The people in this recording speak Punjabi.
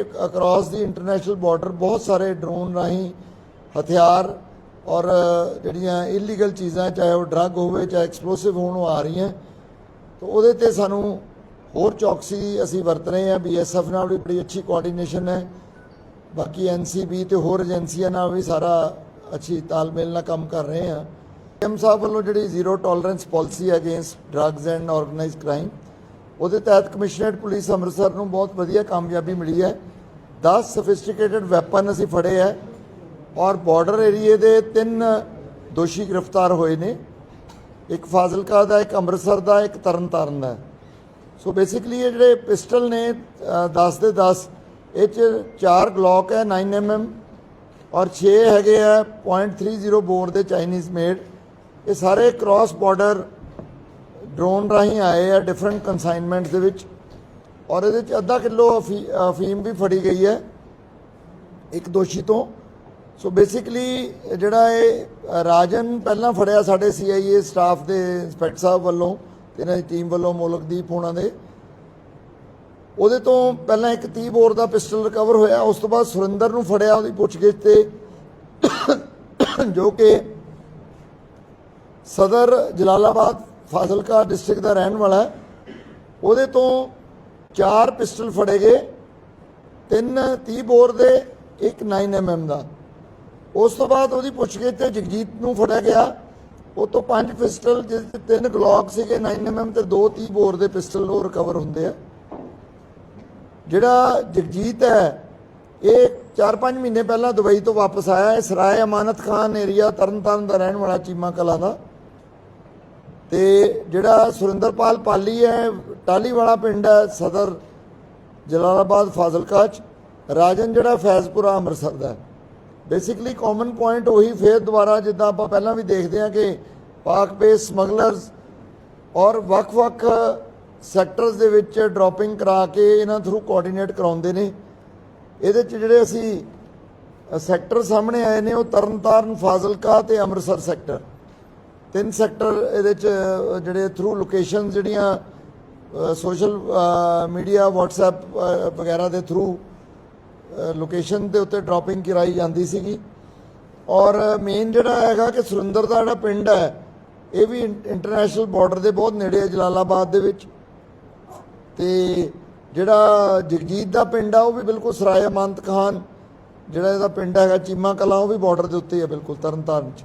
ਅਕ੍ਰੋਸ ਦੀ ਇੰਟਰਨੈਸ਼ਨਲ ਬਾਰਡਰ ਬਹੁਤ ਸਾਰੇ ਡਰੋਨ ਰਾਹੀਂ ਹਥਿਆਰ ਔਰ ਜਿਹੜੀਆਂ ਇਲੀਗਲ ਚੀਜ਼ਾਂ, ਚਾਹੇ ਉਹ ਡਰੱਗ ਹੋਵੇ, ਚਾਹੇ ਐਕਸਪਲੋਸਿਵ ਹੋਣ, ਉਹ ਆ ਰਹੀਆਂ। ਤਾਂ ਉਹਦੇ ਤੇ ਸਾਨੂੰ ਹੋਰ ਚੌਕਸੀ ਅਸੀਂ ਵਰਤ ਰਹੇ ਹਾਂ। ਬੀਐਸਐਫ ਨਾਲ ਵੀ ਬੜੀ ਅੱਛੀ ਕੋਆਰਡੀਨੇਸ਼ਨ ਹੈ। ਬਾਕੀ ਐਨਸੀਬੀ ਤੇ ਹੋਰ ਏਜੰਸੀਆਂ ਨਾਲ ਵੀ ਸਾਰਾ ਅੱਛੀ ਤਾਲਮੇਲ ਨਾਲ ਕੰਮ ਕਰ ਰਹੇ ਹਾਂ। ਐਮ ਸਾਹਿਬ ਵੱਲੋਂ ਜਿਹੜੀ ਜ਼ੀਰੋ ਟੋਲਰੈਂਸ ਪਾਲਿਸੀ ਹੈ against drugs and organized crime ਉਹਦੇ ਤਹਿਤ ਕਮਿਸ਼ਨਰੇਟ ਪੁਲਿਸ ਅੰਮ੍ਰਿਤਸਰ ਨੂੰ ਬਹੁਤ ਵਧੀਆ ਕਾਮਯਾਬੀ ਮਿਲੀ ਹੈ। 10 ਸਫਿਸਟੀਕੇਟਡ ਵੈਪਨ ਅਸੀਂ ਫੜੇ ਹੈ ਔਰ ਬਾਰਡਰ ਏਰੀਏ ਦੇ ਤਿੰਨ ਦੋਸ਼ੀ ਗ੍ਰਿਫਤਾਰ ਹੋਏ ਨੇ। ਇੱਕ ਫਾਜ਼ਿਲਕਾ ਦਾ ਇੱਕ ਅੰਮ੍ਰਿਤਸਰ ਦਾ ਇੱਕ ਤਰਨਤਾਰਨ ਦਾ। ਸੋ ਬੇਸਿਕਲੀ ਇਹ ਜਿਹੜੇ ਪਿਸਟਲ ਨੇ ਅ, 10 ਦੇ 10 ਇਹ ਚ ਚਾਰ ਗਲੌਕ ਹੈ 9 mm ਔਰ 6 ਹੈਗੇ ਆ .30 ਬੋਰ ਦੇ ਚਾਈਨੀਜ਼ ਮੇਡ ਇਹ ਸਾਰੇ ਕ੍ਰਾਸ ਬਾਰਡਰ ਡਰੋਨ ਰਾਹੀਂ ਆਏ ਆ ਡਿਫਰੈਂਟ ਕਨਸਾਈਨਮੈਂਟਸ ਦੇ ਵਿੱਚ। ਔਰ ਇਹਦੇ ਚ ਅੱਧਾ ਕਿਲੋ ਅਫੀ- ਅਫੀਮ ਵੀ ਫੜੀ ਗਈ ਹੈ, ਇੱਕ ਦੋਸ਼ੀ ਤੋਂ। ਸੋ ਬੇਸਿਕਲੀ ਜਿਹੜਾ ਇਹ ਰਾਜਨ ਪਹਿਲਾਂ ਫੜਿਆ ਸਾਡੇ ਸੀਆਈਏ ਸਟਾਫ ਦੇ ਇੰਸਪੈਕਟਰ ਸਾਹਿਬ ਵੱਲੋਂ ਤੇ ਇਹਨਾਂ ਦੀ ਟੀਮ ਵੱਲੋਂ ਮੋਲਕਦੀਪ ਹੋਣਾ ਦੇ। ਉਹਦੇ ਤੋਂ ਪਹਿਲਾਂ ਇੱਕ 30 ਬੋਰ ਦਾ ਪਿਸਟਲ ਰਿਕਵਰ ਹੋਇਆ, ਉਸ ਤੋਂ ਬਾਅਦ ਸੁਰਿੰਦਰ ਨੂੰ ਫੜਿਆ ਉਹਦੀ ਪੁੱਛਗਿੱਛ ਤੇ। ਜੋ ਕਿ ਸਦਰ ਜਲਾਲਾਬਾਦ ਫਾਜ਼ਿਲਕਾ ਡਿਸਟ੍ਰਿਕਟ ਦਾ ਰਹਿਣ ਵਾਲਾ ਹੈ। ਉਹਦੇ ਤੋਂ ਚਾਰ ਪਿਸਟਲ ਫੜੇ ਗਏ। ਤਿੰਨ 30 ਬੋਰ ਦੇ, ਇੱਕ 9 mm ਦਾ। ਉਸ ਤੋਂ ਬਾਅਦ ਉਹਦੀ ਪੁੱਛਗਿੱਛ ਤੇ ਜਗਜੀਤ ਨੂੰ ਫੜਿਆ ਗਿਆ। ਉਹ ਤੋਂ ਪੰਜ ਪਿਸਟਲ ਜਿਸ ਤੇ ਤਿੰਨ ਗਲੌਕ ਸੀਗੇ 9 mm ਤੇ ਦੋ 30 ਬੋਰ ਦੇ ਪਿਸਟਲ ਉਹ ਰਿਕਵਰ ਹੁੰਦੇ ਆ। ਜਿਹੜਾ ਜਗਜੀਤ ਹੈ, ਇਹ 4-5 ਮਹੀਨੇ ਪਹਿਲਾਂ ਦੁਬਈ ਤੋਂ ਵਾਪਸ ਆਇਆ। ਹੈ ਸਰਾਏ ਅਮਾਨਤ ਖਾਨ ਏਰੀਆ ਤਰਨਤਾਰਨ ਦਾ ਰਹਿਣ ਵਾਲਾ ਚੀਮਾ ਕਲਾ ਦਾ। ਤੇ ਜਿਹੜਾ ਸੁਰਿੰਦਰਪਾਲ ਪਾਲੀ ਹੈ ਟਾਲੀ ਵਾਲਾ ਪਿੰਡ ਹੈ, ਸਦਰ ਜਲਾਲਾਬਾਦ ਫਾਜ਼ਿਲਕਾ ਚ। ਰਾਜਨ ਜਿਹੜਾ ਫੈਜ਼ਪੁਰਾ ਅੰਮ੍ਰਿਤਸਰ ਦਾ ਬੇਸਿਕਲੀ ਕਾਮਨ ਪੁਆਇੰਟ ਉਹੀ ਫੇਰ ਦੁਬਾਰਾ ਜਿੱਦਾਂ ਆਪਾਂ ਪਹਿਲਾਂ ਵੀ ਦੇਖਦੇ ਹਾਂ ਕਿ ਪਾਕ ਬੇਸ ਸਮਗਲਰਸ ਔਰ ਵੱਖ-ਵੱਖ ਸੈਕਟਰਸ ਦੇ ਵਿੱਚ ਡ੍ਰੌਪਿੰਗ ਕਰਾ ਕੇ ਇਹਨਾਂ ਥਰੂ ਕੋਆਰਡੀਨੇਟ ਕਰਾਉਂਦੇ ਨੇ। ਇਹਦੇ ਚ ਜਿਹੜੇ ਅਸੀਂ ਸੈਕਟਰ ਸਾਹਮਣੇ ਆਏ ਨੇ ਉਹ ਤਰਨਤਾਰਨ, ਫਾਜ਼ਿਲਕਾ ਤੇ ਅੰਮ੍ਰਿਤਸਰ ਸੈਕਟਰ ਤਿੰਨ ਸੈਕਟਰ ਇਹਦੇ ਚ ਜਿਹੜੇ ਥਰੂ ਲੋਕੇਸ਼ਨ ਜਿਹੜੀਆਂ ਸੋਸ਼ਲ ਮੀਡੀਆ WhatsApp ਵਗੈਰਾ ਦੇ ਥਰੂ ਲੋਕੇਸ਼ਨ ਦੇ ਉੱਤੇ ਡ੍ਰੌਪਿੰਗ ਕਰਾਈ ਜਾਂਦੀ ਸੀਗੀ। ਔਰ ਮੇਨ ਜਿਹੜਾ ਹੈਗਾ ਕਿ ਸੁਰਿੰਦਰ ਦਾ ਜਿਹੜਾ ਪਿੰਡ ਹੈ, ਇਹ ਵੀ ਇੰਟਰਨੈਸ਼ਨਲ ਬਾਰਡਰ ਦੇ ਬਹੁਤ ਨੇੜੇ ਹੈ ਜਲਾਲਾਬਾਦ ਦੇ ਵਿੱਚ। ਤੇ ਜਿਹੜਾ ਜਗਜੀਤ ਦਾ ਪਿੰਡ ਆ, ਉਹ ਵੀ ਬਿਲਕੁਲ ਸਰਾਏ ਅਮੰਤ ਖਾਨ, ਜਿਹੜਾ ਇਹਦਾ ਪਿੰਡ ਹੈਗਾ ਚੀਮਾ ਕਲਾਂ, ਉਹ ਵੀ ਬਾਰਡਰ ਦੇ ਉੱਤੇ ਹੀ ਹੈ ਬਿਲਕੁਲ ਤਰਨਤਾਰਨ ਚ।